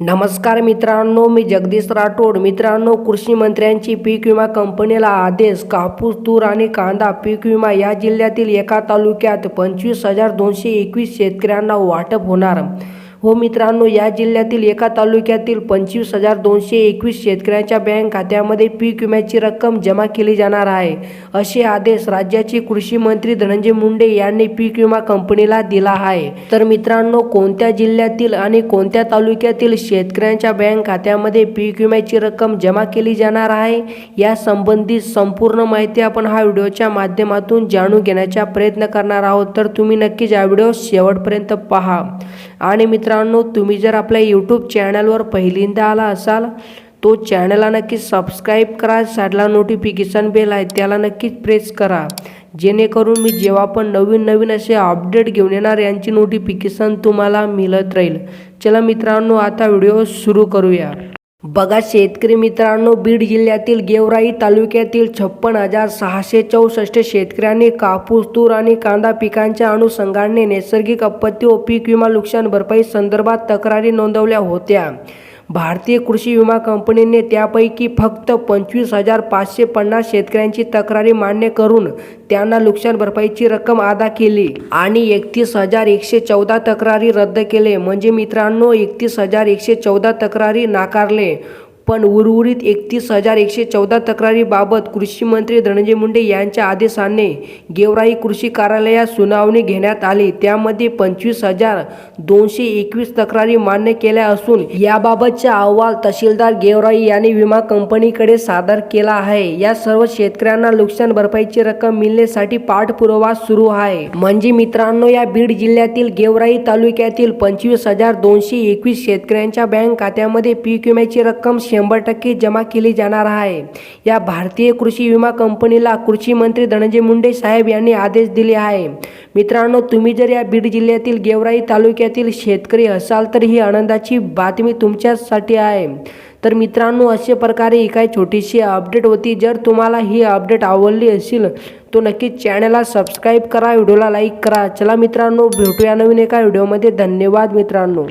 नमस्कार मित्रांनो मी जगदीश राठोड. मित्रांनो कृषी मंत्र्यांची पीक विमा कंपनीला आदेश कापूस तूर आणि कांदा पीक विमा या जिल्ह्यातील एका तालुक्यात पंचवीस हजार दोनशे एकवीस शेतकऱ्यांना वाटप होणार. हो मित्रांनो या जिल्ह्यातील एका तालुक्यातील पंचवीस हजार दोनशे एकवीस शेतकऱ्यांच्या बँक खात्यामध्ये पीक विम्याची रक्कम जमा केली जाणार आहे. असे आदेश राज्याचे कृषी मंत्री धनंजय मुंडे यांनी पीक विमा कंपनीला दिला आहे. तर मित्रांनो कोणत्या जिल्ह्यातील आणि कोणत्या तालुक्यातील शेतकऱ्यांच्या बँक खात्यामध्ये पीक विम्याची रक्कम जमा केली जाणार आहे या संबंधित संपूर्ण माहिती आपण हा व्हिडिओच्या माध्यमातून जाणून घेण्याचा प्रयत्न करणार आहोत. तर तुम्ही नक्कीच हा व्हिडिओ शेवटपर्यंत पहा. आणि मित्रांनो मित्रांनो तुम्ही जर आपल्या यूट्यूब चॅनलवर पहिल्यांदा आला असाल तो चॅनलला नक्की सबस्क्राईब करा साईडला नोटिफिकेशन बेल आहे त्याला नक्कीच प्रेस करा. जेणेकरून मी जेव्हा पण नवीन नवीन असे अपडेट घेऊन येणार यांची नोटिफिकेशन तुम्हाला मिळत राहील. चला मित्रांनो आता व्हिडिओ सुरू करूया. बघा शेतकरी मित्रांनो बीड जिल्ह्यातील गेवराई तालुक्यातील छप्पन हजार सहाशे चौसष्ट शेतकऱ्यांनी कापूस तूर आणि कांदा पिकांच्या अनुषंगाने नैसर्गिक आपत्ती व पीक विमा नुकसान भरपाई संदर्भात तक्रारी नोंदवल्या होत्या. भारतीय कृषी विमा कंपनीने त्यापैकी फक्त पंचवीस हजार पाचशे पन्नास शेतकऱ्यांची तक्रारी मान्य करून त्यांना नुकसान भरपाईची रक्कम अदा केली आणि एकतीस हजार एकशे चौदा तक्रारी रद्द केले. म्हणजे मित्रांनो एकतीस हजार एकशे चौदा तक्रारी नाकारले. पण उर्वरित एकतीस हजार एकशे चौदा तक्रारीबाबत कृषी मंत्री धनंजय मुंडे यांच्या आदेशाने गेवराई कृषी कार्यालयात सुनावणी घेण्यात आली. त्यामध्ये पंचवीस हजार दोनशे एकवीस तक्रारी मान्य केल्या असून याबाबतचा अहवाल तहसीलदार गेवराई यांनी विमा कंपनीकडे सादर केला आहे. या सर्व शेतकऱ्यांना नुकसान भरपाईची रक्कम मिळण्यासाठी पाठपुरावा सुरू आहे. म्हणजे मित्रांनो या बीड जिल्ह्यातील गेवराई तालुक्यातील पंचवीस हजार दोनशे एकवीस शेतकऱ्यांच्या बँक खात्यामध्ये पीक विम्याची रक्कम शंभर टक्के जमा केली जाणार आहे. या भारतीय कृषी विमा कंपनीला कृषी मंत्री धनंजय मुंडे साहेब यांनी आदेश दिले आहे. मित्रांनो तुम्ही जर या बीड जिल्ह्यातील गेवराई तालुक्यातील शेतकरी असाल तर ही आनंदाची बातमी तुमच्यासाठी आहे. तर मित्रांनो अशा प्रकारे ही काय छोटीशी अपडेट होती. जर तुम्हाला ही अपडेट आवडली असेल तो नक्कीच चॅनलला सबस्क्राईब करा व्हिडिओला लाईक करा. चला मित्रांनो भेटूया नवीन एका व्हिडिओमध्ये. धन्यवाद मित्रांनो.